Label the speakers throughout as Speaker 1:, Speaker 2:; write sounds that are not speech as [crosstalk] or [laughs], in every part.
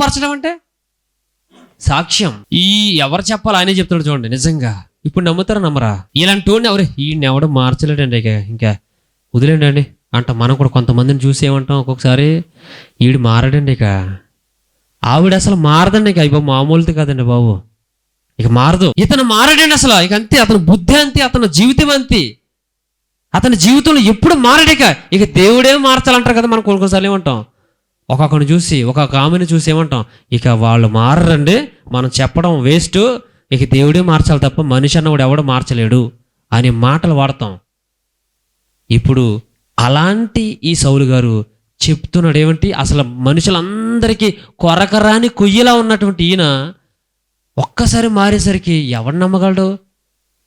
Speaker 1: మెరుగుపరచడం అంటే? సాక్ష్యం. ఈ ఎవరు చెప్పాలి ఆయనే చెప్తాడు చూడండి నిజంగా. ఇప్పుడు నమ్ముతారా నమ్మరా? ఇలాంటి వాడిని ఎవరు? ఈయన ఎవడు మార్చలేడండి ఇక ఇంకా. వదిలేండి అండి అంట మనం కూడా కొంతమందిని చూసి ఏమంటాం ఒక్కొక్కసారి ఈడు మారడండి ఇక. ఆవిడ అసలు మారదండి ఇక ఇవ్వ మామూలుది కాదండి బాబు. ఇక మారదు. ఇతను మారడండి అసలు ఇక అంతే. అతను బుద్ధి అంతే అతను జీవితం అంతే. అతని జీవితంలో ఎప్పుడు మారడిక ఇక. దేవుడే మార్చాలంటారు కదా మనం కొన్ని ఏమంటాం. ఒక్కొక్కరిని చూసి ఒక్కొక్క ఆమెను చూసి ఏమంటాం ఇక వాళ్ళు మారరండి మనం చెప్పడం వేస్ట్ ఇక దేవుడే మార్చాలి తప్ప మనిషి అన్నవాడు ఎవడో మార్చలేడు అనే మాటలు వాడతాం. ఇప్పుడు అలాంటి ఈ సౌలు గారు చెప్తున్నాడు ఏమిటి అసలు మనుషులందరికీ కొరకరాని కొయ్యలా ఉన్నటువంటి ఈయన ఒక్కసారి మారేసరికి ఎవడు నమ్మగలడు?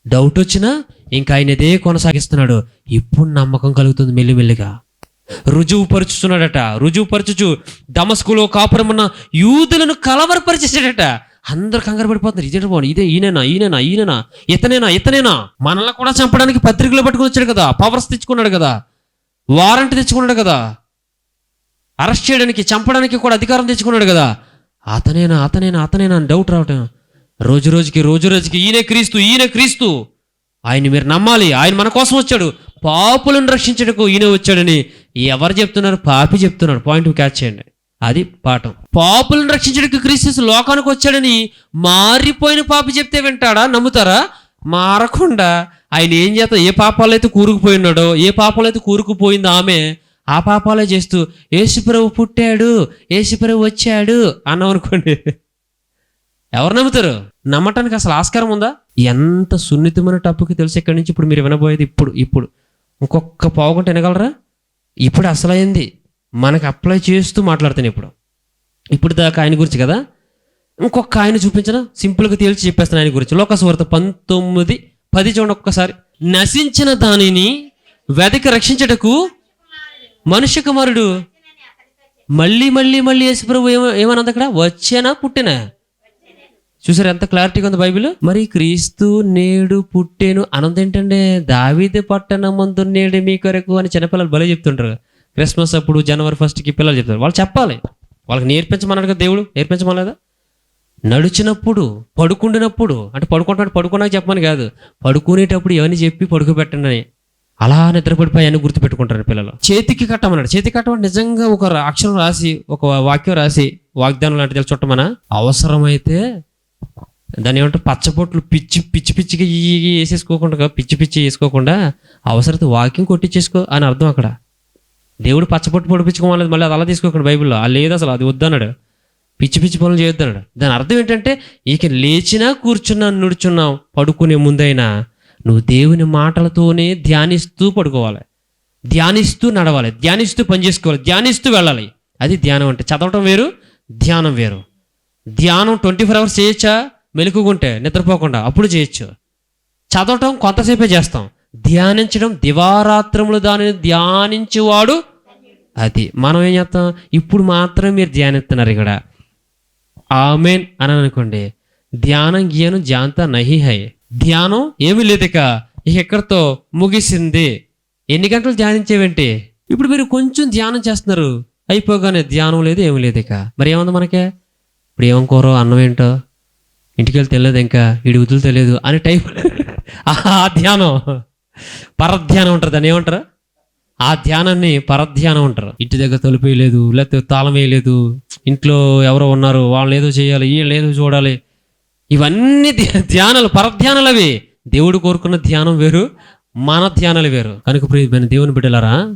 Speaker 1: డౌట్ వచ్చినా ఇంకా ఆయన ఇదే కొనసాగిస్తున్నాడు. ఇప్పుడు నమ్మకం కలుగుతుంది మెల్లిమెల్లిగా. రుజువు రుజువుపరచుచు రుజువు పరచుచు దమస్కులో కాపురమున్న యూదులను కలవరపరిచేసాడట అందరు కంగారు పడిపోతున్నారు. ఇదే బాగుంది ఇదే ఈయననా? ఈయననా? ఈయననా? ఇతనేనా? ఇతనేనా? మనల్ని కూడా చంపడానికి పత్రికలు పట్టుకుని వచ్చాడు కదా. పవర్స్ తెచ్చుకున్నాడు కదా. వారంట్ తెచ్చుకున్నాడు కదా. అరెస్ట్ చేయడానికి చంపడానికి కూడా అధికారం తెచ్చుకున్నాడు కదా. అతనేనా? అతనేనా? అతనేనా? అని డౌట్ రావటం. రోజు రోజుకి రోజు రోజుకి ఈయనే క్రీస్తు ఈయనే క్రీస్తు. ఆయన మీరు నమ్మాలి. ఆయన మన కోసం వచ్చాడు. పాపులను రక్షించడానికి ఈయన వచ్చాడని ఎవరు చెప్తున్నారు? పాపి చెప్తున్నాడు పాయింట్ క్యాచ్ చేయండి. అది పాఠం. పాపులను రక్షించడానికి క్రీస్తు లోకానికి వచ్చాడని మారిపోయిన పాపి చెప్తే వింటాడా? నమ్ముతారా? మారకుండా ఆయన ఏం చేత ఏ పాపాలు అయితే కూరుకుపోయి ఉన్నాడో ఏ పాపాలు అయితే కూరుకుపోయిందో ఆమె ఆ పాపాలే చేస్తూ యేసుప్రభు పుట్టాడు యేసుప్రభు వచ్చాడు అన్నాం అనుకోండి. ఎవరు నమ్ముతారు? నమ్మటానికి అసలు ఆస్కారం ఉందా? ఎంత సున్నితమైన టప్పుకి తెలుసు ఎక్కడి నుంచి? ఇప్పుడు మీరు వినబోయేది ఇప్పుడు ఇప్పుడు. ఇంకొక పావుగంట వినగలరా? ఇప్పుడు అసలైంది. మనకు అప్లై చేస్తూ మాట్లాడుతాను ఇప్పుడు. ఇప్పుడు దాకా ఆయన గురించి కదా? ఇంకొక ఆయన చూపించిన? సింపుల్గా తేల్చి చెప్పేస్తాను ఆయన గురించి. లోకసువార్త పంతొమ్మిది పది చూడండి ఒక్కసారి. నశించిన దానిని వెదకి రక్షించటకు మనుష్య కుమారుడు మళ్ళీ మళ్ళీ మళ్ళీ యేసుప్రభు ఏమ ఏమన్నది అక్కడ? వచ్చేనా పుట్టినా? చూసారు ఎంత క్లారిటీగా ఉంది బైబిల్? మరి క్రీస్తు నేడు పుట్టేను అనంత ఏంటంటే దావీది పట్టణ ముందు నేడు మీ కొరకు అని చిన్నపిల్లలు భలే చెప్తుంటారు. క్రిస్మస్ అప్పుడు జనవరి ఫస్ట్కి పిల్లలు చెప్తారు. వాళ్ళు చెప్పాలి. వాళ్ళకి నేర్పించమన్నాడు కదా దేవుడు? నేర్పించమలేదా నడిచినప్పుడు పడుకుండినప్పుడు అంటే పడుకుంటాడు పడుకున్నాక చెప్పమని కాదు. పడుకునేటప్పుడు ఇవన్నీ చెప్పి పడుకోబెట్టండి అని అలా నిద్రపడిపోయి అని గుర్తుపెట్టుకుంటారు పిల్లలు. చేతికి కట్టమన్నాడు. చేతికి కట్టమని నిజంగా ఒక అక్షరం రాసి ఒక వాక్యం రాసి వాగ్దానం లాంటిది చుట్టమన అవసరమైతే దాని ఏమంటారు? పచ్చబొట్లు పిచ్చి పిచ్చి పిచ్చిగా ఈ వేసేసుకోకుండా పిచ్చి పిచ్చి వేసుకోకుండా అవసరత వాకింగ్ కొట్టించేసుకో అని అర్థం అక్కడ. దేవుడు పచ్చబొట్టు పొడిపించుకోవాలి మళ్ళీ అది అలా తీసుకోకండి బైబిల్లో. అది లేదు అసలు అది వద్దన్నాడు. పిచ్చి పిచ్చి పనులు చేయొద్దన్నాడు. దాని అర్థం ఏంటంటే ఇక లేచినా కూర్చున్నా నుడుచున్నావు పడుకునే ముందైనా నువ్వు దేవుని మాటలతోనే ధ్యానిస్తూ పడుకోవాలి. ధ్యానిస్తూ నడవాలి. ధ్యానిస్తూ పని చేసుకోవాలి. ధ్యానిస్తూ వెళ్ళాలి. అది ధ్యానం అంటే. చదవటం వేరు ధ్యానం వేరు. ధ్యానం ట్వంటీ ఫోర్ అవర్స్ చేయొచ్చా? మెలుకుంటే నిద్రపోకుండా అప్పుడు చేయొచ్చు. చదవటం కొంతసేపే చేస్తాం. ధ్యానించడం దివారాత్రములు దానిని ధ్యానించేవాడు అది. మనం ఏం చేస్తాం? ఇప్పుడు మాత్రమే మీరు ధ్యానిస్తున్నారు ఇక్కడ. ఆమెన్ అని అనుకోండి. ధ్యానం గీయను జాంత నహి హై. ధ్యానం ఏమీ లేదు ఇక. ఇక ఎక్కడితో ముగిసింది. ఎన్ని గంటలు ధ్యానించేవేంటి? ఇప్పుడు మీరు కొంచెం ధ్యానం చేస్తున్నారు. అయిపోగానే ధ్యానం లేదు ఏమీ లేదు ఇక. మరి ఏముంది మనకే? ఇప్పుడు ఏమనుకోరో అన్నం ఏంటో? ఇంటికి వెళ్ళి తెలియదు ఇంకా ఇడి వదులు తెలియదు అనే టైప్. ఆ ధ్యానం. పరధ్యానం ఉంటారు అని ఏమంటారు? ఆ ధ్యానాన్ని పరధ్యానం అంటారు. ఇంటి దగ్గర తలుపు వేయలేదు లేకపోతే తాళం వేయలేదు ఇంట్లో ఎవరో ఉన్నారు వాళ్ళని ఏదో చేయాలి వీళ్ళు ఏదో చూడాలి. ఇవన్నీ ధ్యా- ధ్యానాలు పరధ్యానాలు అవి. దేవుడు కోరుకున్న ధ్యానం వేరు మన ధ్యానాలు వేరు. కనుక ప్రియమైన దేవుని బిడ్డలారా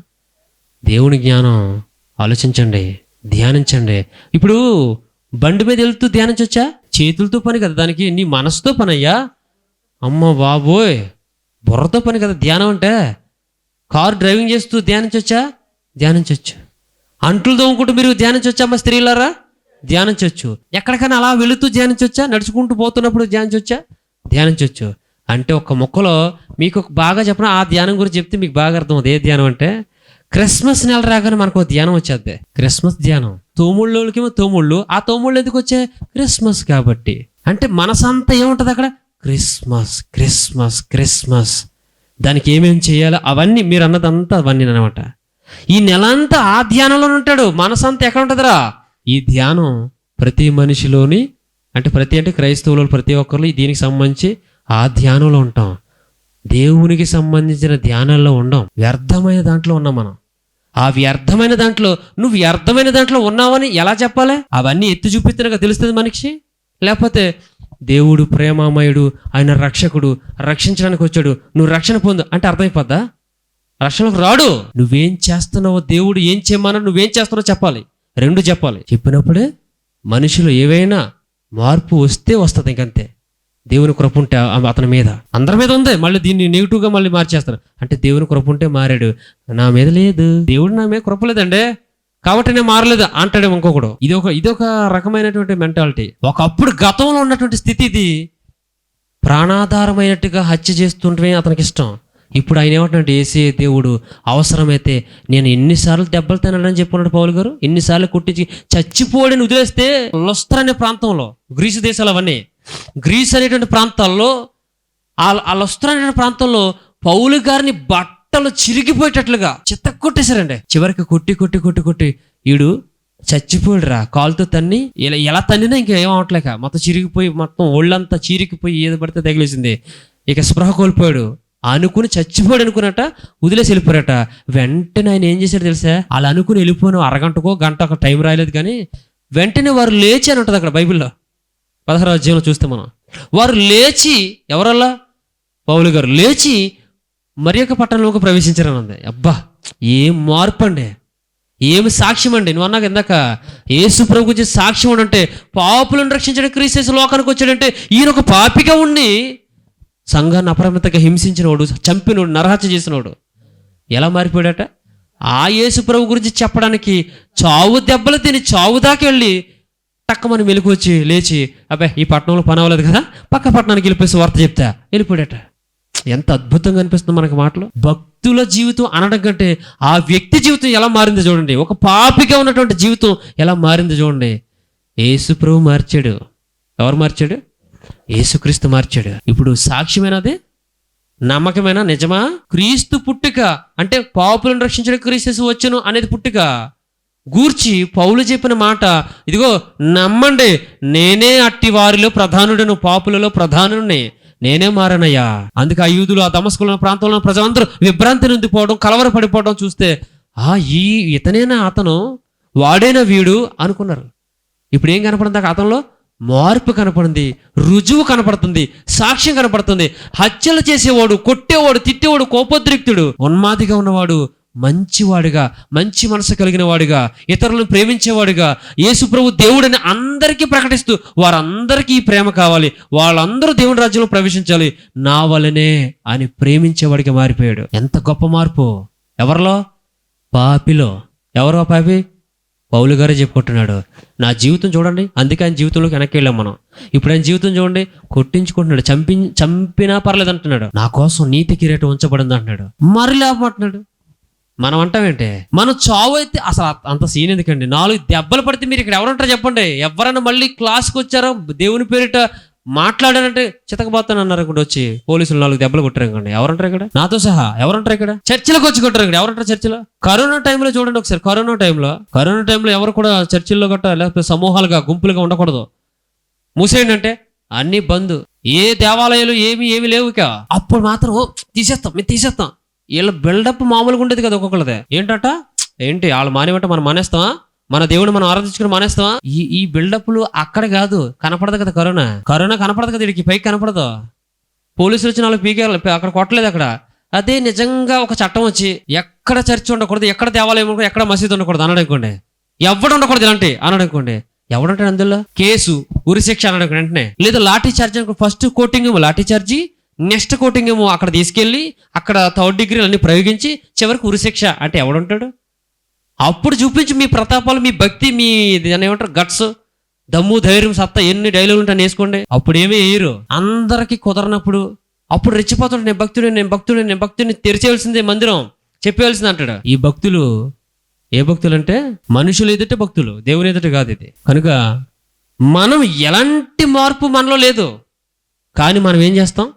Speaker 1: దేవుని జ్ఞానం ఆలోచించండి ధ్యానించండి. ఇప్పుడు బండి మీద వెళ్తూ ధ్యానించొచ్చా? చేతులతో పని కదా దానికి నీ మనసుతో పని అయ్యా అమ్మ బాబోయ్ బుర్రతో పని కదా ధ్యానం అంటే. కారు డ్రైవింగ్ చేస్తూ ధ్యానించొచ్చా? ధ్యానించవచ్చు అంట్లు తోముకుంటూ మీరు ధ్యానించొచ్చా అమ్మ స్త్రీలారా? ధ్యానించవచ్చు ఎక్కడికైనా అలా వెళుతూ ధ్యానించొచ్చా? నడుచుకుంటూ పోతున్నప్పుడు ధ్యానించొచ్చా? ధ్యానించవచ్చు అంటే ఒక మొక్కలో మీకు ఒక బాగా చెప్పిన ఆ ధ్యానం గురించి చెప్తే మీకు బాగా అర్థం అవుతుంది ఏ ధ్యానం అంటే క్రిస్మస్ నెల రాగానే మనకు ధ్యానం వచ్చేది క్రిస్మస్ ధ్యానం. తోముళ్ళోళ్ళకేమో తోముళ్ళు. ఆ తోముళ్ళు ఎందుకు వచ్చే క్రిస్మస్ కాబట్టి. అంటే మనసంతా ఏముంటది అక్కడ? Christmas Christmas Christmas. దానికి ఏమేమి చేయాలో అవన్నీ మీరు అన్నదంతా అవన్నీ అనమాట ఈ నెల అంతా ఆ ధ్యానంలో ఉంటాడు. మనసంతా ఎక్కడ ఉంటుందిరా? ఈ ధ్యానం ప్రతి మనిషిలోని అంటే ప్రతి అంటే క్రైస్తవులు ప్రతి ఒక్కరు దీనికి సంబంధించి ఆ ధ్యానంలో ఉంటాం. దేవునికి సంబంధించిన ధ్యానాల్లో ఉండం. వ్యర్థమైన దాంట్లో ఉన్నాం మనం. ఆ వ్యర్థమైన దాంట్లో నువ్వు వ్యర్థమైన దాంట్లో ఉన్నావని ఎలా చెప్పాలి? అవన్నీ ఎత్తి చూపిస్తున్నగా తెలుస్తుంది మనిషి. లేకపోతే దేవుడు ప్రేమామయుడు ఆయన రక్షకుడు రక్షించడానికి వచ్చాడు నువ్వు రక్షణ పొందు అంటే అర్థమైపోద్దా? రక్షణకు రాడు. నువ్వేం చేస్తున్నావో దేవుడు ఏం చేయమన్నా నువ్వేం చేస్తున్నావో చెప్పాలి. రెండు చెప్పాలి. చెప్పినప్పుడే మనిషిలో ఏవైనా మార్పు వస్తే వస్తుంది ఇంకంతే. దేవుని కృప ఉంటే అతని మీద. అందరి మీద ఉంది. మళ్ళీ దీన్ని నెగిటివ్గా మళ్ళీ మార్చేస్తారు. అంటే దేవుని కృప ఉంటే మారాడు. నా మీద లేదు. దేవుడు నా మీద కృప లేదండి. కాబట్టి నేను మారలేదు అంటాడు ఇంకొకడు. ఇది ఒక ఇది ఒక రకమైనటువంటి మెంటాలిటీ ఒకప్పుడు గతంలో ఉన్నటువంటి స్థితి ఇది. ప్రాణాధారమైనట్టుగా హత్య చేస్తుంటే అతనికి ఇష్టం. ఇప్పుడు ఆయన ఏమంటున్నాడు? ఏసే దేవుడు అవసరమైతే నేను ఎన్నిసార్లు దెబ్బలు తినాలని చెప్పున్నాడు పౌలు గారు? ఎన్నిసార్లు కుట్టించి చచ్చిపోడని వదిలేస్తే లొస్తర్ అనే ప్రాంతంలో. గ్రీసు దేశాలు అవన్నీ. గ్రీస్ అనేటువంటి ప్రాంతాల్లో ఆ ఆ అనేటువంటి ప్రాంతంలో పౌలు గారిని బట్టలు చిరిగిపోయేటట్లుగా చిత్త కొట్టేశారండి. చివరికి కొట్టి కొట్టి కొట్టి కొట్టి ఈడు చచ్చిపోయాడురా. కాలుతో తన్ని ఇలా ఎలా తన్నినా ఇంకా ఏం అవట్లేక మొత్తం చిరిగిపోయి మొత్తం ఒళ్ళంతా చీరికిపోయి ఏది పడితే తగిలేసింది. ఇక స్పృహ కోల్పోయాడు. అనుకుని చచ్చిపోయాడు అనుకున్నట వదిలేసి వెళ్ళిపోయారట వెంటనే ఆయన ఏం చేశాడు తెలుసా? అలా అనుకుని వెళ్ళిపోను అరగంటకో గంట ఒక టైం రాయలేదు కానీ వెంటనే వారు లేచి అని ఉంటుంది అక్కడ బైబిల్లో. పదహారు అధ్యాయంలో చూస్తే మనం వారు లేచి ఎవరల్లా? పౌలు గారు లేచి మరి యొక్క పట్టణంలోకి ప్రవేశించారని అబ్బా ఏం మార్పు అండి ఏమి సాక్ష్యం అండి నువ్వు అన్నాక ఇందాక యేసు ప్రభు గురించి సాక్ష్యం అంటే పాపులను రక్షించడానికి క్రీస్తు లోకానికి వచ్చాడంటే ఈయన ఒక పాపిగా ఉండి సంఘాన్ని అపరిమితంగా హింసించినోడు చంపినోడు నరహత్య చేసినోడు. ఎలా మారిపోయాడట? ఆ యేసు ప్రభు గురించి చెప్పడానికి చావు దెబ్బలు తిని చావు దాకా వెళ్ళి టక్కమని వెలుగు వచ్చి లేచి అబ్బాయి ఈ పట్టణంలో పని అవ్వలేదు కదా పక్క పట్టణానికి వెళ్ళిపోయి వార్త చెప్తా. వెళ్ళిపోయాట ఎంత అద్భుతంగా అనిపిస్తుంది మనకి మాటలు. భక్తుల జీవితం అనడం కంటే ఆ వ్యక్తి జీవితం ఎలా మారిందో చూడండి. ఒక పాపిగా ఉన్నటువంటి జీవితం ఎలా మారిందో చూడండి. ఏసుప్రభు మార్చాడు. ఎవరు మార్చాడు? ఏసుక్రీస్తు మార్చాడు. ఇప్పుడు సాక్ష్యమైనది నమ్మకమైన నిజమా? క్రీస్తు పుట్టుక అంటే పాపులను రక్షించడానికి క్రీస్తు వచ్చును అనేది పుట్టుక. గూర్చి పౌలు చెప్పిన మాట ఇదిగో నమ్మండి నేనే అట్టి వారిలో ప్రధానుడను పాపులలో ప్రధానుడిని నేనే మారనయ్యా. అందుకే ఆ యూదులు ఆ దమస్కుల ప్రాంతంలో ఉన్న ప్రజలందరూ విభ్రాంతి నుండిపోవడం కలవరపడిపోవడం చూస్తే ఆ ఈ ఇతనేనా అతను? వాడేనా వీడు? అనుకున్నారు. ఇప్పుడు ఏం కనపడింది అతనిలో మార్పు కనపడింది రుజువు కనపడుతుంది సాక్ష్యం కనపడుతుంది. హత్యలు చేసేవాడు కొట్టేవాడు తిట్టేవాడు కోపోద్రిక్తుడు. ఉన్మాదిగా ఉన్నవాడు మంచివాడిగా మంచి మనసు కలిగిన వాడిగా ఇతరులను ప్రేమించేవాడిగా యేసు ప్రభు దేవుడని అందరికీ ప్రకటిస్తూ వారందరికీ ఈ ప్రేమ కావాలి. వాళ్ళందరూ దేవుని రాజ్యంలో ప్రవేశించాలి. నా వలనే అని ప్రేమించేవాడిగా మారిపోయాడు. ఎంత గొప్ప మార్పు. ఎవరిలో? పాపిలో. ఎవరో పాపి? పౌలు గారే చెప్పుకుంటున్నాడు. నా జీవితం చూడండి. అందుకే ఆయన జీవితంలోకి వెనక్కి వెళ్ళాం మనం. ఇప్పుడు ఆయన జీవితం చూడండి. కొట్టించుకుంటున్నాడు. చంపి చంపినా పర్లేదు అంటున్నాడు నా కోసం నీతి కిరీటం ఉంచబడింది అంటున్నాడు మరి లేకపోతున్నాడు మనం అంటామేంటే మనం చావు అయితే అసలు అంత సీన్ ఎందుకండి? నాలుగు దెబ్బలు పడితే మీరు ఇక్కడ ఎవరంటారు చెప్పండి. ఎవరైనా మళ్ళీ క్లాస్కి వచ్చారో దేవుని పేరిట మాట్లాడారంటే చితకపోతాను అన్నారు ఇక్కడ వచ్చి పోలీసులు నాలుగు దెబ్బలు కొట్టారు ఎవరంటారు ఇక్కడ? నాతో సహా. ఎవరంటారు ఇక్కడ? చర్చిలకు వచ్చి కొట్టారు ఇక్కడ ఎవరంటారు చర్చిలో? కరోనా టైంలో చూడండి ఒకసారి. కరోనా టైంలో కరోనా టైంలో ఎవరు కూడా చర్చిల్లో గట్ట లేకపోతే సమూహాలుగా గుంపులుగా ఉండకూడదు. మూసేయండి అంటే అన్ని బంద్. ఏ దేవాలయాలు ఏమి ఏమి లేవు ఇక. అప్పుడు మాత్రం తీసేస్తాం. మేము తీసేస్తాం. వీళ్ళ బిల్డప్ మామూలుగా ఉండేది కదా ఒక్కొక్కరిదే ఏంటట? ఏంటి? వాళ్ళు మానేమంటే మనం మానేస్తామా? మన దేవుడు మనం ఆరాధించుకుని మానేస్తామా? ఈ ఈ బిల్డప్లు అక్కడ కాదు. కనపడదు కదా కరోనా. కరోనా కనపడదు కదా వీడికి? పైకి కనపడదు. పోలీసులు వచ్చిన వాళ్ళు పీకే అక్కడ కొట్టలేదు అక్కడ. అదే నిజంగా ఒక చట్టం వచ్చి ఎక్కడ చర్చి ఉండకూడదు ఎక్కడ దేవాలయం ఉండకూడదు ఎక్కడ మసీదు ఉండకూడదు అన్నాడు అనుకోండి. ఎవడు ఉండకూడదు ఇలాంటి? అన్నాడు అనుకోండి. ఎవడంటాడు అందులో? కేసు ఉరిశిక్ష శిక్ష వెంటనే. లేదా లాఠీ చార్జ్ అనుకో first coating lathi charge next coating ఏమో అక్కడ తీసుకెళ్ళి అక్కడ థర్డ్ డిగ్రీలు అన్ని ప్రయోగించి చివరికి ఉరిశిక్ష. అంటే ఎవడుంటాడు? అప్పుడు చూపించి మీ ప్రతాపాలు మీ భక్తి మీ దాన్ని ఏమంటారు? గట్స్ దమ్ము ధైర్యం సత్తా ఎన్ని డైలాగులు ఉంటాయని వేసుకోండి అప్పుడు ఏమీ వేయరు. అందరికి కుదరనప్పుడు అప్పుడు రెచ్చిపోతాడు నేను భక్తుడు నేను భక్తుడు నేను భక్తుడిని తెరిచేయాల్సిందే మందిరం చెప్పేయాల్సింది అంటాడు. ఈ భక్తులు ఏ భక్తులు అంటే మనుషులు ఎదుట భక్తులు దేవుని ఎదుట కాదు ఇది. కనుక మనం ఎలాంటి మార్పు మనలో లేదు. కానీ మనం ఏం చేస్తాం?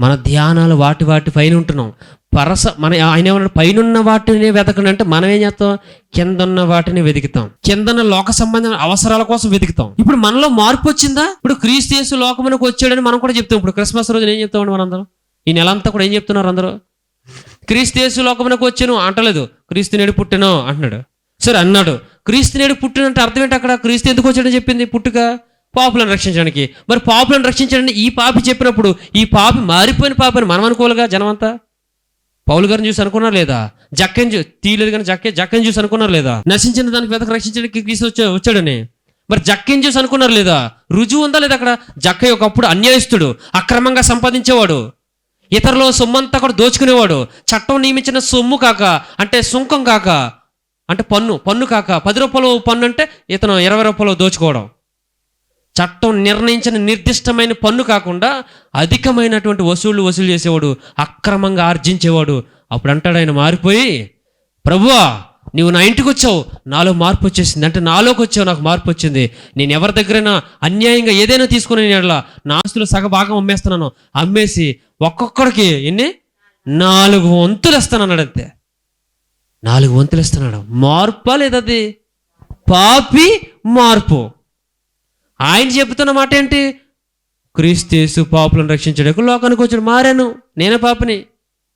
Speaker 1: మన ధ్యానాలు వాటి వాటి పైన ఉంటున్నాం. పరస మన ఆయన ఏమన్నా పైనున్న వాటిని వెతకండి అంటే మనం ఏం చేస్తాం? కింద ఉన్న వాటిని వెతుకుతాం. కిందన్న లోక సంబంధమైన అవసరాల కోసం వెతుకుతాం. ఇప్పుడు మనలో మార్పు వచ్చిందా? ఇప్పుడు క్రీస్తు లోకమునకు వచ్చాడని మనం కూడా చెప్తాం. ఇప్పుడు క్రిస్మస్ రోజున ఏం చెప్తామండి మనందరం? ఈ నెల అంతా కూడా ఏం చెప్తున్నారు అందరూ? క్రీస్తు లోకమునకు వచ్చాను అంటలేదు. క్రీస్తు నేడు పుట్టినో అంటున్నాడు. సరే అన్నాడు. క్రీస్తు నేడు పుట్టినంటే అర్థం ఏంటి అక్కడ? క్రీస్తు ఎందుకు వచ్చాడని చెప్పింది పుట్టుక? పాపులను రక్షించడానికి. మరి పాపులను రక్షించడానికి ఈ పాపి చెప్పినప్పుడు ఈ పాపి మారిపోయిన పాపని మనం అనుకోవాలిగా జనమంతా? పౌలు గారిని చూసి అనుకున్నారు లేదా? జక్కని చూ తీయలేదు కానీ జక్కే జక్కని చూసి అనుకున్నారు లేదా? నశించిన దానికి వెతక రక్షించడానికి క్రీస్తు వచ్చా వచ్చాడని. మరి జక్కని చూసి అనుకున్నారు లేదా? రుజువు ఉందా లేదా అక్కడ? జక్క ఒకప్పుడు అన్యాయస్తుడు అక్రమంగా సంపాదించేవాడు. ఇతరుల సొమ్మంతా కూడా దోచుకునేవాడు. చట్టం నియమించిన సొమ్ము కాక అంటే సుంకం కాక అంటే పన్ను పన్ను కాక పది రూపాయలు పన్ను అంటే ఇతను ఇరవై రూపాయలు దోచుకోవడం. చట్టం నిర్ణయించిన నిర్దిష్టమైన పన్ను కాకుండా అధికమైనటువంటి వసూళ్ళు వసూలు చేసేవాడు అక్రమంగా ఆర్జించేవాడు. అప్పుడు అంటాడు ఆయన మారిపోయి ప్రభువా నీవు నా ఇంటికి వచ్చావు నాలో మార్పు వచ్చేసింది. అంటే నాలోకి వచ్చావు నాకు మార్పు వచ్చింది. నేను ఎవరి దగ్గరైనా అన్యాయంగా ఏదైనా తీసుకుని నేను నా ఆస్తులు సగ భాగం అమ్మేస్తున్నాను. అమ్మేసి ఒక్కొక్కడికి ఎన్ని? నాలుగు వంతులు ఇస్తానన్నాడు అంతే నాలుగు వంతులు ఇస్తున్నాడు. మార్పా లేదది పాపి మార్పు. ఆయన చెబుతున్న మాట ఏంటి? క్రీస్తేసు పాపులను రక్షించడానికి లోకానికి వచ్చాడు మారాను. నేనే పాపని.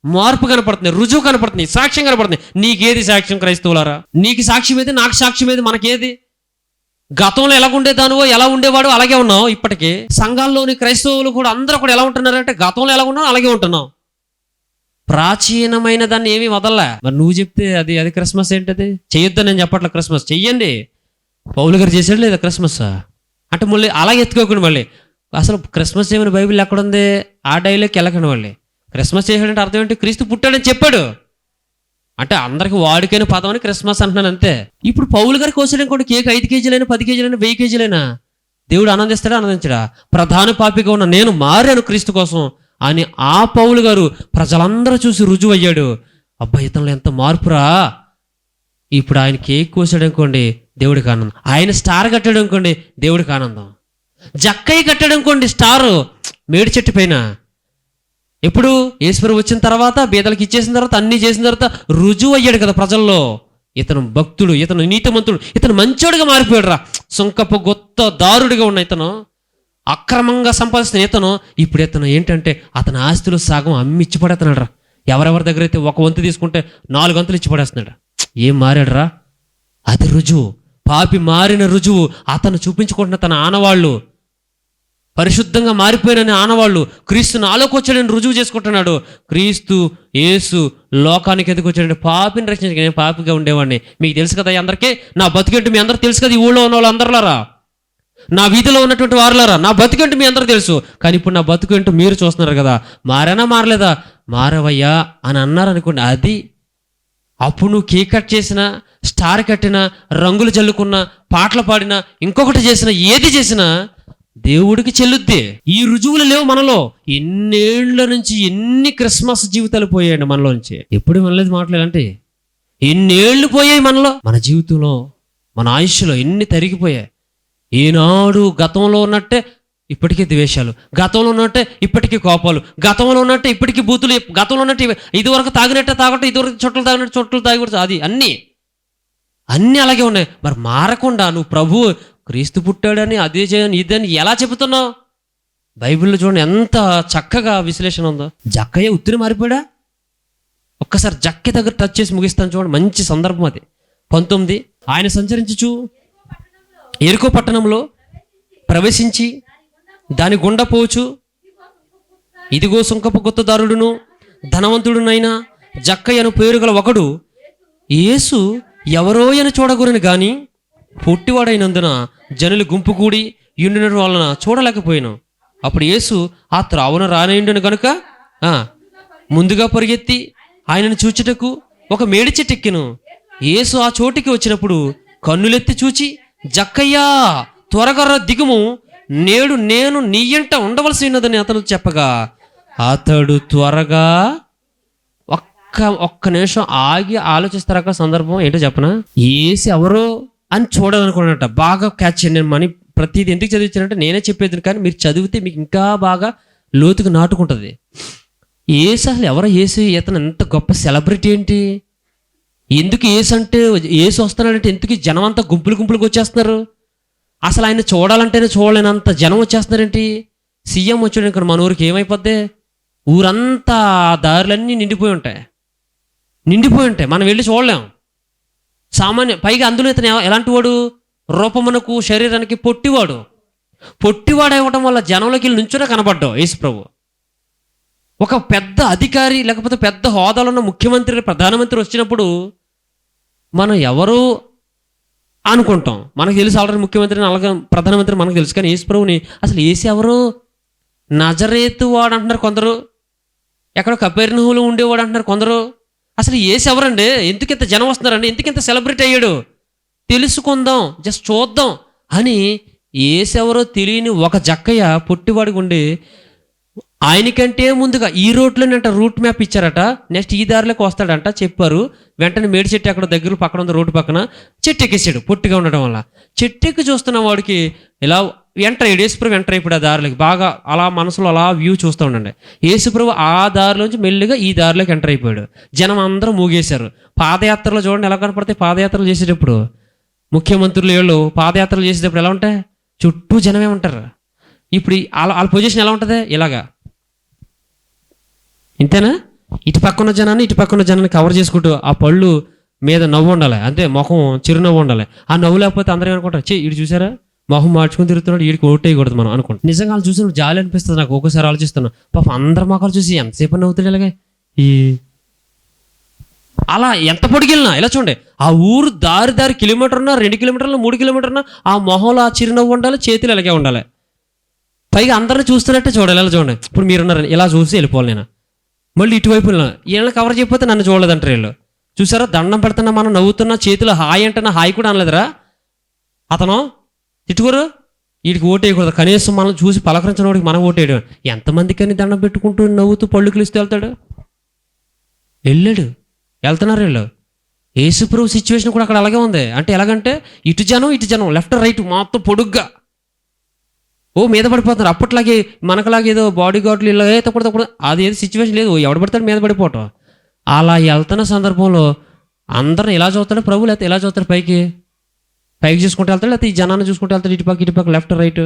Speaker 1: మార్పు కనపడుతుంది రుజువు కనపడుతుంది సాక్ష్యం కనపడుతుంది నీకేది సాక్ష్యం క్రైస్తవులారా? నీకు సాక్ష్యం ఏది? నాకు సాక్ష్యం ఏది? మనకేది? గతంలో ఎలా ఉండేదానివో ఎలా ఉండేవాడు అలాగే ఉన్నావు ఇప్పటికీ. సంఘాల్లోని క్రైస్తవులు కూడా అందరూ కూడా ఎలా ఉంటున్నారంటే గతంలో ఎలా ఉన్నావు అలాగే ఉంటున్నావు ప్రాచీనమైన దాన్ని ఏమీ వదల్లా. మరి నువ్వు చెప్తే అది అది క్రిస్మస్ ఏంటది? చెయ్యొద్దని నేను చెప్పట్లే క్రిస్మస్. చెయ్యండి. పౌలు గారు చేశాడు లేదా క్రిస్మస్? అంటే మళ్ళీ అలాగే ఎత్తుకోకుండా మళ్ళీ. అసలు క్రిస్మస్ ఏమైనా బైబిల్ ఎక్కడుంది? ఆ డైలాగ్ వెళ్ళకండి మళ్ళీ. క్రిస్మస్ చేశాడంటే అర్థం ఏంటి? క్రీస్తు పుట్టాడని చెప్పాడు. అంటే అందరికి వాడుకైన పదం అని క్రిస్మస్ అంటున్నాను అంతే. ఇప్పుడు పౌలు గారికి కోసడం కూడా కేక్ ఐదు కేజీలైనా పది కేజీలైనా వెయ్యి కేజీలైనా దేవుడు ఆనందిస్తాడా? ఆనందించడా? ప్రధాన పాపిగా ఉన్న నేను మారాను క్రీస్తు కోసం అని ఆ పౌలు గారు ప్రజలందరూ చూసి రుజువు అయ్యాడు అబ్బాయి ఇతను ఎంత మార్పురా? ఇప్పుడు ఆయన కేక్ కోసాడు అనుకోండి దేవుడికి ఆనందం. ఆయన స్టార్ కట్టాడు అనుకోండి దేవుడికి ఆనందం. జక్కయ్య కట్టాడు అనుకోండి స్టారు. మేడి చెట్టు పైన. ఎప్పుడు? ఈశ్వరు వచ్చిన తర్వాత బీదలకు ఇచ్చేసిన తర్వాత అన్నీ చేసిన తర్వాత రుజువు అయ్యాడు కదా ప్రజల్లో. ఇతను భక్తుడు ఇతను నీతిమంతుడు ఇతను మంచోడుగా మారిపోయాడు రా. సుంకపు గొత్త దారుడిగా ఉన్న ఇతను అక్రమంగా సంపాదిస్తున్న ఇతను ఇప్పుడు ఇతను ఏంటంటే అతని ఆస్తులు సగం అమ్మి ఇచ్చి పడేస్తున్నాడు రా. ఎవరెవరి దగ్గర అయితే ఒక వంతు తీసుకుంటే నాలుగు వంతులు ఇచ్చి పడేస్తున్నాడు ఏం మారాడరా? అది రుజువు. పాపి మారిన రుజువు. అతను చూపించుకుంటున్న తన ఆనవాళ్ళు. పరిశుద్ధంగా మారిపోయిన ఆనవాళ్ళు. క్రీస్తు ఆలోకొచ్చాడని రుజువు చేసుకుంటున్నాడు. క్రీస్తు యేసు లోకానికి ఎందుకు వచ్చాడంటే పాపిని రక్షించక నేను పాపిగా ఉండేవాడిని. మీకు తెలుసు కదా అందరికీ? నా బతికేంటి మీ అందరూ తెలుసు కదా ఈ ఊళ్ళో ఉన్న వాళ్ళందరిలారా? నా వీధిలో ఉన్నటువంటి వారులారా? నా బతికేంటి మీ అందరూ తెలుసు? కానీ ఇప్పుడు నా బతుకేంటో మీరు చూస్తున్నారు కదా. మారానా మారలేదా? మారవయ్యా అని అన్నారు అనుకోండి. అది అప్పుడు నువ్వు కేక్ కట్ చేసినా స్టార్ కట్టినా రంగులు చల్లుకున్నా పాటలు పాడినా ఇంకొకటి చేసినా ఏది చేసినా దేవుడికి చెల్లుద్ది. ఈ రుజువులు లేవు మనలో. ఎన్నేళ్ళ నుంచి ఎన్ని క్రిస్మస్ జీవితాలు పోయాయండి మనలో నుంచి ఎప్పుడు మనలేదు మాట్లాడాలంటే ఎన్నేళ్ళు పోయాయి మనలో? మన జీవితంలో మన ఆయుష్లో ఎన్ని తరిగిపోయాయి? ఏనాడు గతంలో ఉన్నట్టే ఇప్పటికీ ద్వేషాలు. గతంలో ఉన్నట్టే ఇప్పటికీ కోపాలు. గతంలో ఉన్నట్టే ఇప్పటికీ బూతులు గతంలో ఉన్నట్టు ఇదివరకు తాగినట్టే తాగటం ఇదివరకు చుట్టలు తాగినట్టు చుట్టలు తాగకూడదు అది అన్నీ. అన్నీ అలాగే ఉన్నాయి. మరి మారకుండా నువ్వు ప్రభు క్రీస్తు పుట్టాడని అదే చేయని ఇదని ఎలా చెబుతున్నావు? బైబిల్లో చూడండి ఎంత చక్కగా విశ్లేషణ ఉందో. జక్కయ్య ఉత్తిని మారిపోయాడా? ఒక్కసారి జక్క దగ్గర టచ్ చేసి ముగిస్తాను చూడండి. మంచి సందర్భం అది. పంతొమ్మిది ఆయన సంచరించుచు ఎరుకో పట్టణంలో ప్రవేశించి దాని గుండా పోవచ్చు. ఇదిగో సుంకపు గుత్తదారుడును ధనవంతుడునైనా జక్కయ్యను పేరు గల ఒకడు యేసు ఎవరో అని చూడగూరని గాని పొట్టివాడైనందున జనులు గుంపు కూడి వలన చూడలేకపోయాను. అప్పుడు యేసు ఆ త్రావున రానేయుండను గనుక ముందుగా పరిగెత్తి ఆయనను చూచుటకు ఒక మేడి చెట్టెక్కిను. యేసు ఆ చోటికి వచ్చినప్పుడు కన్నులెత్తి చూచి జక్కయ్యా త్వరగా దిగుము. నేడు నేను నీ ఇంట ఉండవలసి ఉన్నదని అతను చెప్పగా అతడు త్వరగా ఒక్క ఒక్క నిమిషం ఆగి ఆలోచిస్తారక సందర్భం ఏంటో చెప్పనా? ఏసి ఎవరో అని చూడాలనుకున్నట్ట బాగా క్యాచ్ చేయండి. నేను మనీ ప్రతిది ఎందుకు చదివించానంటే నేనే చెప్పేది కానీ మీరు చదివితే మీకు ఇంకా బాగా లోతుకు నాటుకుంటుంది. ఏసు అసలు ఎవరో? ఏసు ఇతను ఎంత గొప్ప సెలబ్రిటీ ఏంటి? ఎందుకు ఏసు అంటే ఏసు వస్తున్నాడంటే ఎందుకు జనం అంతా గుంపులు గుంపులకు వచ్చేస్తున్నారు? అసలు ఆయన చూడాలంటేనే చూడలేనంత జనం వచ్చేస్తున్నారేంటి? సీఎం వచ్చాడు ఇక్కడ మన ఊరికి ఏమైపోద్ది? ఊరంతా దారులన్నీ నిండిపోయి ఉంటాయి. నిండిపోయి ఉంటాయి. మనం వెళ్ళి చూడలేం. సామాన్య పైగా అందులో ఇతను ఎలాంటి వాడు? రూపమునకు శరీరానికి పొట్టివాడు. పొట్టివాడు అవ్వడం వల్ల జనంలోకి వెళ్ళి నుంచునే కనబడ్డావు యేసు ప్రభు ఒక పెద్ద అధికారి లేకపోతే పెద్ద హోదాలో ఉన్న ముఖ్యమంత్రి ప్రధానమంత్రి వచ్చినప్పుడు మనం ఎవరు అనుకుంటాం. మనకు తెలుసు ఆల్రెడీ ముఖ్యమంత్రి అలాగే ప్రధానమంత్రి మనకు తెలుసు కానీ యేసు ప్రభుని అసలు ఏసి ఎవరు? నజరేతు వాడు అంటున్నారు కొందరు. ఎక్కడో కపెర్నహులు ఉండేవాడు అంటున్నారు కొందరు. అసలు ఏసి ఎవరండి? ఎందుకు ఇంత జనం వస్తున్నారండి? ఎందుకు ఇంత సెలబ్రేట్ అయ్యాడు? తెలుసుకుందాం జస్ట్ చూద్దాం అని ఏసెవరో తెలియని ఒక జక్కయ్య పొట్టివాడికి ఉండి ఆయనకంటే ముందుగా ఈ రోడ్లోనంట రూట్ మ్యాప్ ఇచ్చారట. నెక్స్ట్ ఈ దారిలోకి వస్తాడంట చెప్పారు. వెంటనే మేడి చెట్టు అక్కడ దగ్గర పక్కన ఉంది రోడ్డు పక్కన. చెట్టు ఎక్కేసాడు పొట్టిగా ఉండడం వల్ల. చెట్టు ఎక్కి చూస్తున్న వాడికి ఇలా ఎంటర్ అయ్యాడు. యేసుప్రభు ఎంటర్ అయిపోయాడు ఆ దారిలోకి. బాగా అలా మనసులో అలా వ్యూ చూస్తూ ఉండండి. యేసుప్రభు ఆ దారిలోంచి మెల్లిగా ఈ దారిలోకి ఎంటర్ అయిపోయాడు. జనం అందరూ మూగేశారు. పాదయాత్రలో చూడండి ఎలా కనపడతాయి. పాదయాత్రలు చేసేటప్పుడు ముఖ్యమంత్రులు వీళ్ళు పాదయాత్రలు చేసేటప్పుడు ఎలా ఉంటాయి? చుట్టూ జనమే ఉంటారు. ఇప్పుడు వాళ్ళ వాళ్ళ పొజిషన్ ఎలా ఉంటుంది? ఇలాగా. ఇంతేనా? ఇటు పక్కన జనాన్ని ఇటు పక్కన జనాన్ని కవర్ చేసుకుంటూ ఆ పళ్ళు మీద నవ్వు ఉండాలి. అంతే ముఖం చిరునవ్వు ఉండాలి. ఆ నవ్వు లేకపోతే అందరూ అనుకుంటారు చే ఇటు చూసారా? మొహం మార్చుకుని తిరుగుతున్నాడు వీడికి ఓటేయకూడదు మనం అనుకుంటాం. నిజంగా వాళ్ళు చూసినప్పుడు జాలి అనిపిస్తుంది నాకు ఒక్కోసారి ఆలోచిస్తున్నా. పాప అందరి మొఖాలు చూసి ఎంతసేపు నవ్వుతాడు ఇలాగే ఈ అలా ఎంత పొడిగిలినా ఇలా చూడండి. ఆ ఊరు దారి దారి కిలోమీటర్ రెండు కిలోమీటర్లు మూడు కిలోమీటర్లు ఆ మొహంలో ఆ చిరునవ్వు ఉండాలి చేతులు ఇలాగే ఉండాలి. పైగా అందరిని చూస్తున్నట్టే చూడాలి ఇలా చూడండి. ఇప్పుడు మీరున్నారు ఇలా చూసి వెళ్ళిపోవాలి నేను. మళ్ళీ ఇటువైపు వెళ్ళినా. వీళ్ళని కవర్ చేయకపోతే నన్ను చూడలేదంటారు వీళ్ళు. చూసారా? దండం పెడుతున్నా మనం నవ్వుతున్నా చేతిలో హాయ్ అంటే హాయ్ కూడా అనలేదురా. అతను తిట్టుకోరు వీడికి ఓటేయకూడదు కనీసం మనం చూసి పలకరించిన వాడికి మనం ఓటేయడం ఎంతమందికని దండం పెట్టుకుంటూ నవ్వుతూ పళ్ళు కిలిస్తూ వెళ్తాడు? వెళ్ళాడు. వెళ్తున్నారు వీళ్ళు. ఏసుప్రభు సిచ్యువేషన్ కూడా అక్కడ అలాగే ఉంది. అంటే ఎలాగంటే ఇటు జనం ఇటు జనం లెఫ్ట్ రైట్ మొత్తం పొడుగ్గా. ఓ మీద పడిపోతున్నారు అప్పట్లాగే మనకులాగే ఏదో బాడీ గార్డులు ఇలా ఏ తప్పుడు తప్పుడు అది సిచ్యువేషన్ లేదు. ఎవడు పడతాడు మీద పడిపోవటం. అలా వెళ్తున్న సందర్భంలో అందరం ఇలా చూస్తాడు? ప్రభు లేకపోతే ఇలా చూస్తాడు పైకి? పైకి చూసుకుంటూ వెళ్తాడు లేకపోతే ఈ జనాన్ని చూసుకుంటూ వెళ్తాడు ఇటుపక్క ఇటుపక్క లెఫ్ట్ రైట్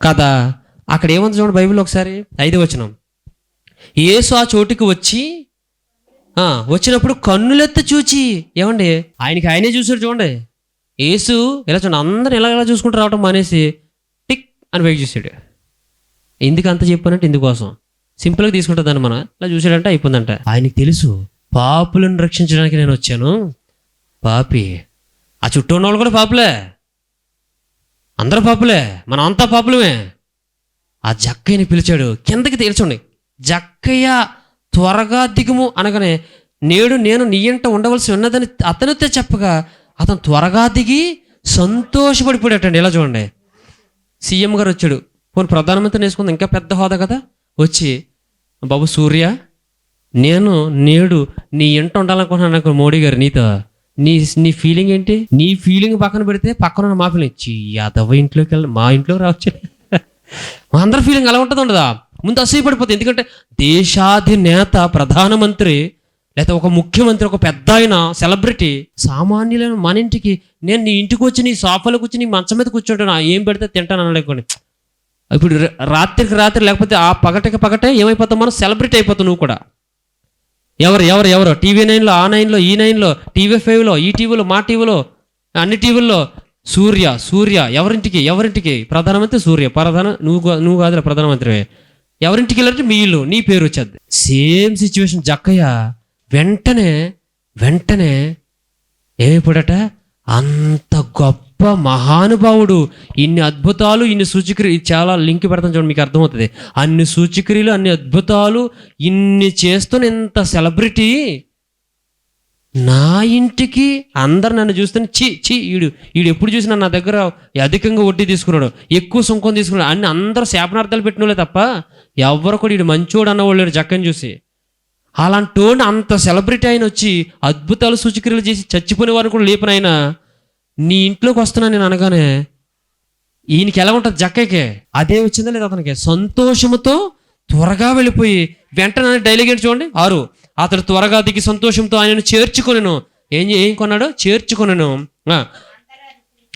Speaker 1: కదా. అక్కడ ఏముంది చూడండి బైబిల్ ఒకసారి? ఐదు వచ్చినాం యేసు ఆ చోటుకి వచ్చి వచ్చినప్పుడు కన్నులెత్తి చూచి ఏమండి? ఆయనకి ఆయనే చూసాడు చూడండి. యేసు ఇలా చూడండి అందరూ ఇలా ఇలా చూసుకుంటూ రావటం మానేసి అని వెయిట్ చూసాడు ఎందుకు అంత చెప్పానంటే ఇందుకోసం. సింపుల్గా తీసుకుంటుందని మనం. ఇలా చూసాడంటే అయిపోయిందంట. ఆయనకి తెలుసు పాపులను రక్షించడానికి నేను వచ్చాను. పాపి ఆ చుట్టూ ఉన్న వాళ్ళు కూడా పాపులే. అందరూ పాపులే. మనం అంతా పాపులమే. ఆ జక్కయ్యని పిలిచాడు. కిందకి తేల్చండి. జక్కయ్య త్వరగా దిగుము అనగానే నేడు నేను నీ ఇంట ఉండవలసి ఉన్నదని అతనితో చెప్పగా అతను త్వరగా దిగి సంతోషపడిపోయాటండి ఇలా చూడండి. సీఎం గారు వచ్చాడు. పోనీ ప్రధానమంత్రిని వేసుకుంది ఇంకా పెద్ద హోదా కదా? వచ్చి బాబు సూర్య నేను నేడు నీ ఇంట ఉండాలనుకుంటున్నాను నాకు మోడీ గారు నీతో. నీ నీ ఫీలింగ్ ఏంటి? నీ ఫీలింగ్ పక్కన పెడితే పక్కన ఉన్న మా ఫీలింగ్ చీ యాదవ ఇంట్లోకి వెళ్ళి మా ఇంట్లో రావచ్చు. [laughs] మా అందరి ఫీలింగ్ అలా ఉంటుంది ఉండదా? ముందు అసూయపడిపోతుంది ఎందుకంటే దేశాధినేత ప్రధానమంత్రి లేదా ఒక ముఖ్యమంత్రి ఒక పెద్ద ఆయన సెలబ్రిటీ సామాన్యులైన మన ఇంటికి నేను నీ ఇంటికి వచ్చి నీ సోఫాలో వచ్చి నీ మంచం మీద కూర్చుంటాను ఏం పెడితే తింటాను అనలేకొని ఇప్పుడు రాత్రికి రాత్రి లేకపోతే ఆ పగటకి పగటే ఏమైపోతాం మనం? సెలబ్రిటీ అయిపోతావు నువ్వు కూడా. ఎవరు ఎవరు ఎవరు? టీవీ నైన్లో ఆ నైన్లో ఈ నైన్లో టీవీ ఫైవ్లో ఈ టీవీలో మా టీవీలో అన్ని టీవీల్లో సూర్య సూర్య ఎవరింటికి ఎవరింటికి? ప్రధానమంత్రి సూర్య ప్రధాన నువ్వు నువ్వు కాదులే ప్రధానమంత్రివే. ఎవరింటికి వెళ్ళారంటే మీ ఇల్లు నీ పేరు వచ్చేది. Same situation Jakkayya. వెంటనే వెంటనే ఏమైపోడట? అంత గొప్ప మహానుభావుడు. ఇన్ని అద్భుతాలు ఇన్ని సూచిక్రియలు ఇది చాలా లింక్ పెడతాను చూడండి మీకు అర్థమవుతుంది. అన్ని సూచిక్రియలు అన్ని అద్భుతాలు ఇన్ని చేస్తున్న ఇంత సెలబ్రిటీ నా ఇంటికి అందరు నన్ను చూస్తున్న చీ చీ ఈడు ఈడు ఎప్పుడు చూసినా నా దగ్గర అధికంగా వడ్డీ తీసుకున్నాడు. ఎక్కువ సుంకం తీసుకున్నాడు. అన్ని అందరూ శాపనార్థాలు పెట్టినోలే తప్ప ఎవరు కూడా ఈడు మంచోడు అన్నవాళ్ళు జక్కని చూసి. అలాంటి వాడిని అంత సెలబ్రిటీ అయిన వచ్చి అద్భుతాలు సూచిక్రియలు చేసి చచ్చిపోయిన వారిని కూడా లేపనైనా నీ ఇంట్లోకి వస్తున్నా నేను అనగానే ఈయనకి ఎలా ఉంటుంది జక్కకే అదే వచ్చిందా లేదా అతనికి? సంతోషంతో త్వరగా వెళ్ళిపోయి వెంటనే డైలీగా చూడండి. ఆరు అతడు త్వరగా దిగి సంతోషంతో ఆయనను చేర్చుకొనెను. ఏం ఏం కొన్నాడు? చేర్చుకొనను.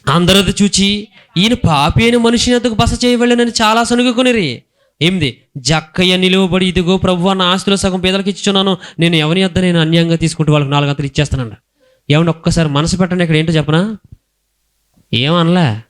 Speaker 1: అందరది చూచి ఈయన పాపి అయిన మనిషిని అతకు బస చేయవలనని చాలా సనుగుకొనిరి. ఏంది జక్కయ్య నిలువబడి ఇదిగో ప్రభు నా ఆస్తులు సగం పేదలకు ఇచ్చున్నాను నేను ఎవరి వద్ద నేను అన్యాయంగా తీసుకుంటూ వాళ్ళకి నాలుగు అంతలు ఇచ్చేస్తానండి ఏమన్నా ఒక్కసారి మనసు పెట్టండి ఇక్కడ ఏంటో చెప్పనా? ఏమనలే?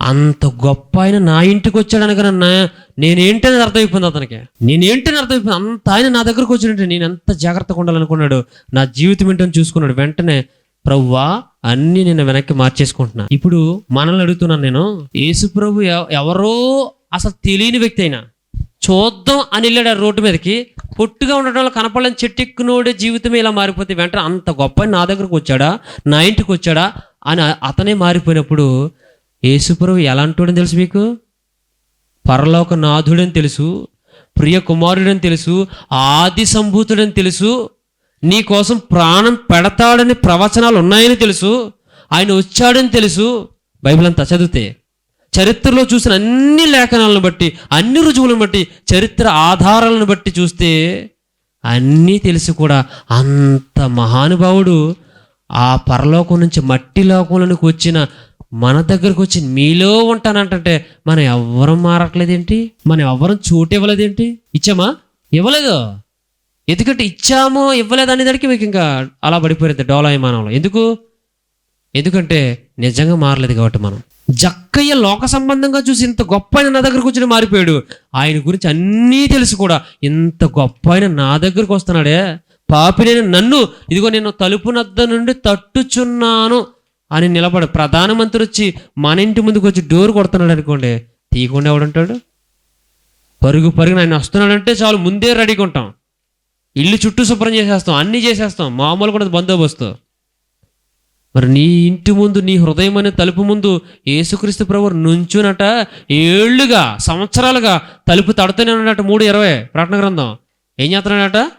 Speaker 1: అంత గొప్ప ఆయన నా ఇంటికి వచ్చాడు అనగా నేనేంటనేది అర్థమైపోయింది అతనికి. నేనేంటని అర్థమైపోయింది? అంత ఆయన నా దగ్గరకు వచ్చినట్టు నేను ఎంత జాగ్రత్తగా ఉండాలనుకున్నాడు? నా జీవితం ఏంటని చూసుకున్నాడు. వెంటనే ప్రవ్వా అన్ని నేను వెనక్కి మార్చేసుకుంటున్నా. ఇప్పుడు మనల్ని అడుగుతున్నాను నేను. యేసు ప్రభు ఎవ- ఎవరో అసలు తెలియని వ్యక్తి అయినా చూద్దాం అని వెళ్ళాడు ఆ రోడ్డు మీదకి. పొట్టుగా ఉండటం వల్ల కనపడని చెట్టెక్కునోడే జీవితం జీవితమే ఇలా మారిపోతే వెంటనే అంత గొప్ప నా దగ్గరకు వచ్చాడా? నా ఇంటికి వచ్చాడా? అని అతనే మారిపోయినప్పుడు యేసుప్రభు ఎలాంటోడని తెలుసు మీకు? పరలోక నాథుడని తెలుసు ప్రియ కుమారుడని తెలుసు ఆది సంభూతుడని తెలుసు నీ కోసం ప్రాణం పెడతాడని ప్రవచనాలు ఉన్నాయని తెలుసు ఆయన వచ్చాడని తెలుసు. బైబిల్ అంతా చదివితే చరిత్రలో చూసిన అన్ని లేఖనాలను బట్టి అన్ని రుజువులను బట్టి చరిత్ర ఆధారాలను బట్టి చూస్తే అన్నీ తెలిసి కూడా అంత మహానుభావుడు ఆ పరలోకం నుంచి మట్టి లోకంలోనికి వచ్చిన మన దగ్గరకు వచ్చి మీలో ఉంటానంటే మనం ఎవ్వరం మారట్లేదేంటి? మనం ఎవ్వరం చోటు ఇవ్వలేదేంటి? ఇచ్చామా? ఇవ్వలేదు. ఎందుకంటే ఇచ్చామో ఇవ్వలేదు అనేదానికి మీకు ఇంకా అలా పడిపోయింది డోలాయమానంలో ఎందుకు? ఎందుకంటే నిజంగా మారలేదు కాబట్టి మనం. జక్ జక్కయ్య లోక సంబంధంగా చూసి ఇంత గొప్ప ఆయన నా దగ్గరకు వచ్చి మారిపోయాడు. ఆయన గురించి అన్నీ తెలుసు కూడా. ఇంత గొప్ప ఆయన నా దగ్గరకు వస్తున్నాడే. పాపినైన నన్ను ఇదిగో నేను తలుపు నద్ద నుండి తట్టుచున్నాను అని నిలబడు ప్రధానమంత్రి వచ్చి మన ఇంటి ముందుకు వచ్చి డోర్ కొడుతున్నాడు అనుకోండి. తీయకుండా ఎవడంటాడు? పరుగు పరుగున ఆయన వస్తున్నాడంటే చాలు ముందే రెడీగా ఉంటాం. ఇల్లు చుట్టూ శుభ్రం చేసేస్తాం అన్నీ చేసేస్తాం. మామూలు కూడా బందోబస్తు. మరి నీ ఇంటి ముందు నీ హృదయం అనే తలుపు ముందు యేసుక్రీస్తు ప్రభు నుంచునట ఏళ్ళుగా సంవత్సరాలుగా తలుపు తడుతూనే ఉన్నాడట మూడు ఇరవై ప్రకటన గ్రంథం. ఏం చేస్తున్నాడట?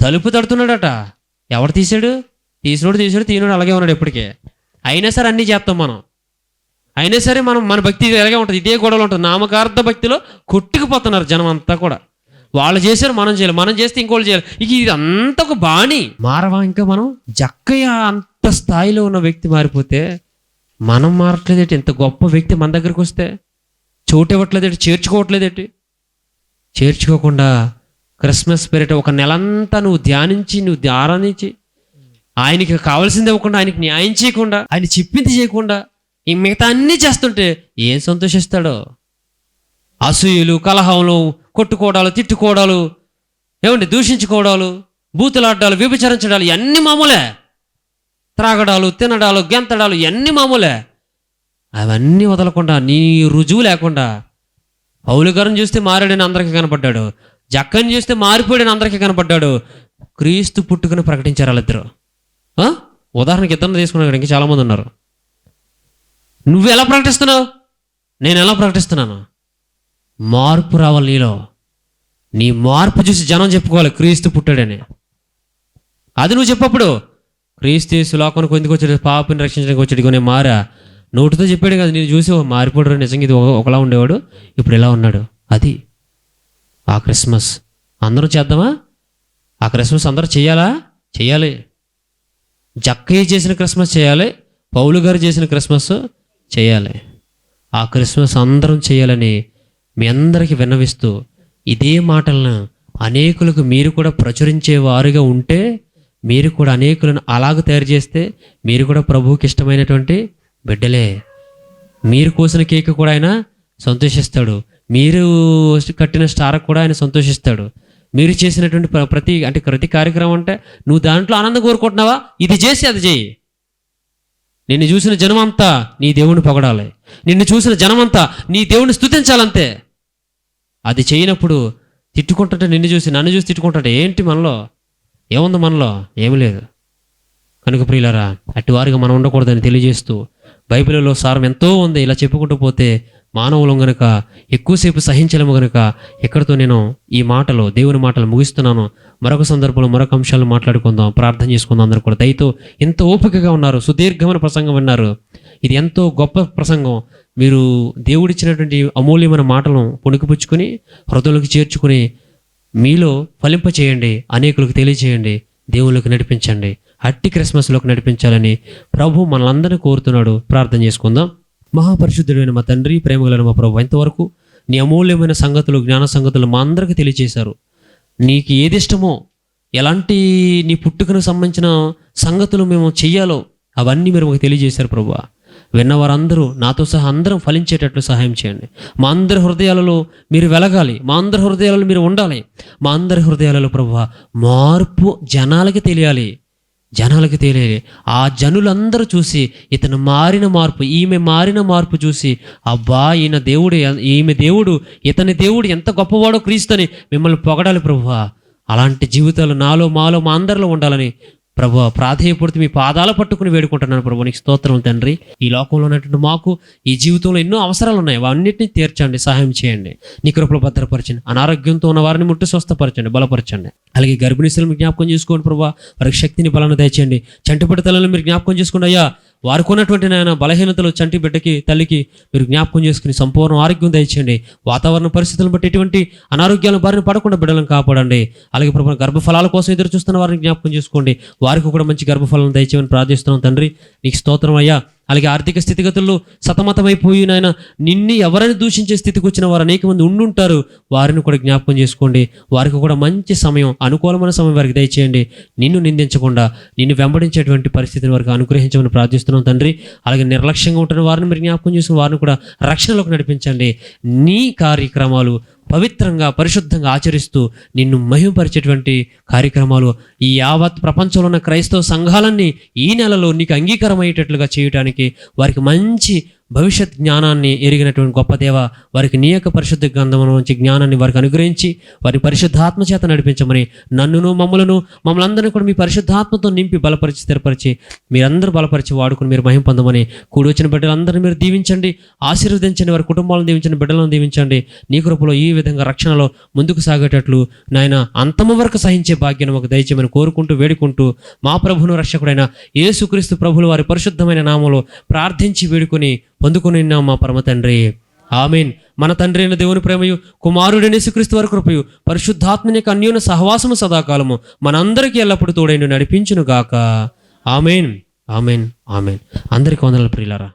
Speaker 1: తలుపు తడుతున్నాడట. ఎవడు తీసాడు తీసినోడు తీసాడు తీయనోడు అలాగే ఉన్నాడు ఎప్పటికే. అయినా సరే అన్నీ చేస్తాం మనం. అయినా సరే మనం మన భక్తి ఇలాగే ఉంటుంది ఇదే గొడవలు ఉంటుంది. నామకార్థ భక్తిలో కొట్టుకుపోతున్నారు జనం అంతా కూడా. వాళ్ళు చేశారు మనం చేయాలి మనం చేస్తే ఇంకోళ్ళు చేయాలి. ఇక ఇది అంత ఒక బాణి. మారవా ఇంకా మనం? జక్కయ్య అంత స్థాయిలో ఉన్న వ్యక్తి మారిపోతే మనం మారట్లేదేటి? ఇంత గొప్ప వ్యక్తి మన దగ్గరికి వస్తే చోటు ఇవ్వట్లేదేటి చేర్చుకోవట్లేదేటి? చేర్చుకోకుండా క్రిస్మస్ పీరియడ్ ఒక నెలంతా నువ్వు ధ్యానించి నువ్వు ఆరాధించి ఆయనకి కావాల్సింది ఇవ్వకుండా ఆయనకి న్యాయం చేయకుండా ఆయన చెప్పింది చేయకుండా ఈ మిగతా అన్నీ చేస్తుంటే ఏం సంతోషిస్తాడో? అసూయలు కలహంలో కొట్టుకోవడాలు తిట్టుకోవడాలు ఏమండి దూషించుకోవడాలు బూతులాడ్డాలు వ్యభిచరించడాలు ఇవన్నీ మామూలే. త్రాగడాలు తినడాలు గెంతడాలు ఇవన్నీ మామూలే. అవన్నీ వదలకుండా నీ రుజువు లేకుండా. పౌలుగారిని చూస్తే మారాడని అందరికీ కనపడ్డాడు. జక్కని చూస్తే మారిపోయాడని అందరికీ కనపడ్డాడు. క్రీస్తు పుట్టుకుని ప్రకటించారు వాళ్ళిద్దరు ఉదాహరణకి ఇద్దరు తీసుకున్నారు ఇంకా చాలామంది ఉన్నారు. నువ్వు ఎలా ప్రకటిస్తున్నావు? నేను ఎలా ప్రకటిస్తున్నాను? మార్పు రావాలి నీలో నీ మార్పు చూసి జనం చెప్పుకోవాలి క్రీస్తు పుట్టాడని. అది నువ్వు చెప్పప్పుడు క్రీస్తు యేసు ఎందుకు వచ్చాడు? పాపని రక్షించడానికి వచ్చాడు కొనే మారా. నోటితో చెప్పాడు కదా నేను చూసి "ఓ, మారిపోడు నిజంగా ఇది ఒకలా ఉండేవాడు ఇప్పుడు ఎలా ఉన్నాడు? అది. ఆ క్రిస్మస్. అందరూ చేద్దామా? ఆ క్రిస్మస్ అందరూ చేయాలా? చేయాలి. జక్కయ్య చేసిన క్రిస్మస్ చేయాలి పౌలు గారు చేసిన క్రిస్మస్ చేయాలి. ఆ క్రిస్మస్ అందరం చేయాలని మీ అందరికీ విన్నవిస్తూ ఇదే మాటలను అనేకులకు మీరు కూడా ప్రచురించేవారుగా ఉంటే మీరు కూడా అనేకులను అలాగ తయారు చేస్తే మీరు కూడా ప్రభువుకి ఇష్టమైనటువంటి బిడ్డలే. మీరు కోసిన కేక్ కూడా ఆయన సంతోషిస్తాడు. మీరు కట్టిన స్టార్ కూడా ఆయన సంతోషిస్తాడు. మీరు చేసినటువంటి ప్ర- ప్రతి అంటే ప్రతి కార్యక్రమం అంటే నువ్వు దాంట్లో ఆనందం కోరుకుంటున్నావా? ఇది చేసి అది చేయి. నిన్ను చూసిన జనమంతా నీ దేవుని పొగడాలి. నిన్ను చూసిన జనమంతా నీ దేవుని స్థుతించాలంతే అది చేయనప్పుడు తిట్టుకుంటుంటే నిన్ను చూసి నన్ను చూసి తిట్టుకుంటుంటే ఏంటి మనలో? ఏముంది మనలో? ఏమి లేదు. కనుక ప్రియులరా అటువారిగా మనం ఉండకూడదని తెలియజేస్తూ బైబిల్లో సారం ఎంతో ఉంది. ఇలా చెప్పుకుంటూ పోతే మానవులం గనుక ఎక్కువసేపు సహించలేము గనుక ఎక్కడితో నేను ఈ మాటలు దేవుని మాటలు ముగిస్తున్నాను. మరొక సందర్భంలో మరొక అంశాలు మాట్లాడుకుందాం. ప్రార్థన చేసుకుందాం అందరూ కూడా. దయతో ఎంతో ఓపికగా ఉన్నారు. సుదీర్ఘమైన ప్రసంగం విన్నారు. ఇది ఎంతో గొప్ప ప్రసంగం. మీరు దేవుడిచ్చినటువంటి అమూల్యమైన మాటలను పుణికిపుచ్చుకొని హృదయంలోకి చేర్చుకుని మీలో ఫలింప చేయండి అనేకులకు తెలియచేయండి దేవుళ్ళకి నడిపించండి. అట్టి క్రిస్మస్లోకి నడిపించాలని ప్రభు మనలందరినీ కోరుతున్నాడు. ప్రార్థన చేసుకుందాం. మహాపరిశుద్ధుడైన మా తండ్రి ప్రేమగలైన మా ప్రభు ఇంతవరకు నీ అమూల్యమైన సంగతులు జ్ఞాన సంగతులు మా అందరికీ తెలియచేశారు. నీకు ఏది ఇష్టమో ఎలాంటి నీ పుట్టుకను సంబంధించిన సంగతులు మేము చెయ్యాలో అవన్నీ మీరు మాకు తెలియజేశారు ప్రభు. విన్నవారందరూ నాతో సహా అందరం ఫలించేటట్లు సహాయం చేయండి. మా అందరి హృదయాలలో మీరు వెలగాలి. మా అందరి హృదయాలలో మీరు ఉండాలి. మా అందరి హృదయాలలో ప్రభు మార్పు జనాలకి తెలియాలి. జనాలకి తెలియాలి. ఆ జనులందరూ చూసి ఇతను మారిన మార్పు ఈమె మారిన మార్పు చూసి అబ్బా ఈయన దేవుడు ఈమె దేవుడు ఇతని దేవుడు ఎంత గొప్పవాడో క్రీస్తుని మిమ్మల్ని పొగడాలి ప్రభువా అలాంటి జీవితాలు నాలో మాలో మా అందరిలో ఉండాలని ప్రభు ప్రాధేయపడుతూ మీ పాదాలు పట్టుకుని వేడుకుంటున్నాను ప్రభు నీకు స్తోత్రం తండ్రి. ఈ లోకంలో ఉన్నటువంటి మాకు ఈ జీవితంలో ఎన్నో అవసరాలు ఉన్నాయి. అవన్నిటిని తీర్చండి సహాయం చేయండి. నీ కృపలు భద్రపరచండి. అనారోగ్యంతో ఉన్న వారిని ముట్టి స్వస్థపరచండి బలపరచండి. అలాగే గర్భిణీశలను మీరు జ్ఞాపకం చేసుకోండి ప్రభు వారికి శక్తిని బలాన్ని దయచేయండి. చంటిపడి తల్లను మీరు జ్ఞాపకం చేసుకోండి అయ్యా. వారికి ఉన్నటువంటి నాయన బలహీనతలు చంటి బిడ్డకి తల్లికి మీరు జ్ఞాపకం చేసుకుని సంపూర్ణ ఆరోగ్యం దయచేయండి. వాతావరణ పరిస్థితులను బట్టి ఎటువంటి అనారోగ్యాల బారిన పడకుండా బిడ్డలను కాపాడండి. అలాగే ప్రభు గర్భఫలాల కోసం ఎదురు చూస్తున్న వారిని జ్ఞాపకం చేసుకోండి. వారికి కూడా మంచి గర్భఫలం దయచేయమని ప్రార్థిస్తున్నాం. తండ్రి నీకు స్తోత్రం అయ్యా. అలాగే ఆర్థిక స్థితిగతుల్లో సతమతమైపోయి నాయన ఎవరైనా దూషించే స్థితికి వచ్చిన వారు అనేక మంది ఉండుంటారు. వారిని కూడా జ్ఞాపకం చేసుకోండి. వారికి కూడా మంచి సమయం అనుకూలమైన సమయం వారికి దయచేయండి. నిన్ను నిందించకుండా నిన్ను వెంబడించేటువంటి పరిస్థితిని వారికి అనుగ్రహించమని ప్రార్థిస్తున్నాం తండ్రి. అలాగే నిర్లక్ష్యంగా ఉంటున్న వారిని మీరు జ్ఞాపకం చేసుకుని వారిని కూడా రక్షణలోకి నడిపించండి. నీ కార్యక్రమాలు పవిత్రంగా పరిశుద్ధంగా ఆచరిస్తూ నిన్ను మహిమపరిచేటువంటి కార్యక్రమాలు ఈ యావత్ ప్రపంచంలో ఉన్న క్రైస్తవ సంఘాలన్నీ ఈ నెలలో నీకు అంగీకారమయ్యేటట్లుగా చేయడానికి వారికి మంచి భవిష్యత్ జ్ఞానాన్ని ఎరిగినటువంటి గొప్ప దేవ వారికి నీ యొక్క పరిశుద్ధ గ్రంథం నుంచి జ్ఞానాన్ని వారికి అనుగ్రహించి వారి పరిశుద్ధాత్మ చేత నడిపించమని నన్నును మమ్మలను మమ్మల్ని అందరినీ కూడా మీ పరిశుద్ధాత్మతో నింపి బలపరిచి స్థిరపరిచి మీరందరూ బలపరిచి వాడుకుని మీరు మహిం పొందమని కూడి వచ్చిన బిడ్డలందరినీ మీరు దీవించండి. ఆశీర్వదించండి వారి కుటుంబాలను దీవించండి బిడ్డలను దీవించండి. నీ కృపలో ఈ విధంగా రక్షణలో ముందుకు సాగేటట్లు నాయన అంతము వరకు సహించే భాగ్యం మాకు దయచేయమని కోరుకుంటూ వేడుకుంటూ మా ప్రభును రక్షకుడైన యేసుక్రీస్తు ప్రభులు వారి పరిశుద్ధమైన నామంలో ప్రార్థించి వేడుకొని పొందుకుని ఉన్నాం మా పరమ తండ్రి. ఆమెన్. మన తండ్రి అయిన దేవుని ప్రేమయు కుమారుడైన యేసుక్రీస్తు వారి కృపయు పరిశుద్ధాత్మని యొక్క సహవాసము సదాకాలము మనందరికీ ఎల్లప్పుడూ తోడైన నడిపించును గాక ఆమెన్. ఆమెన్. ఆమెన్. అందరికీ వందల ప్రియులరా.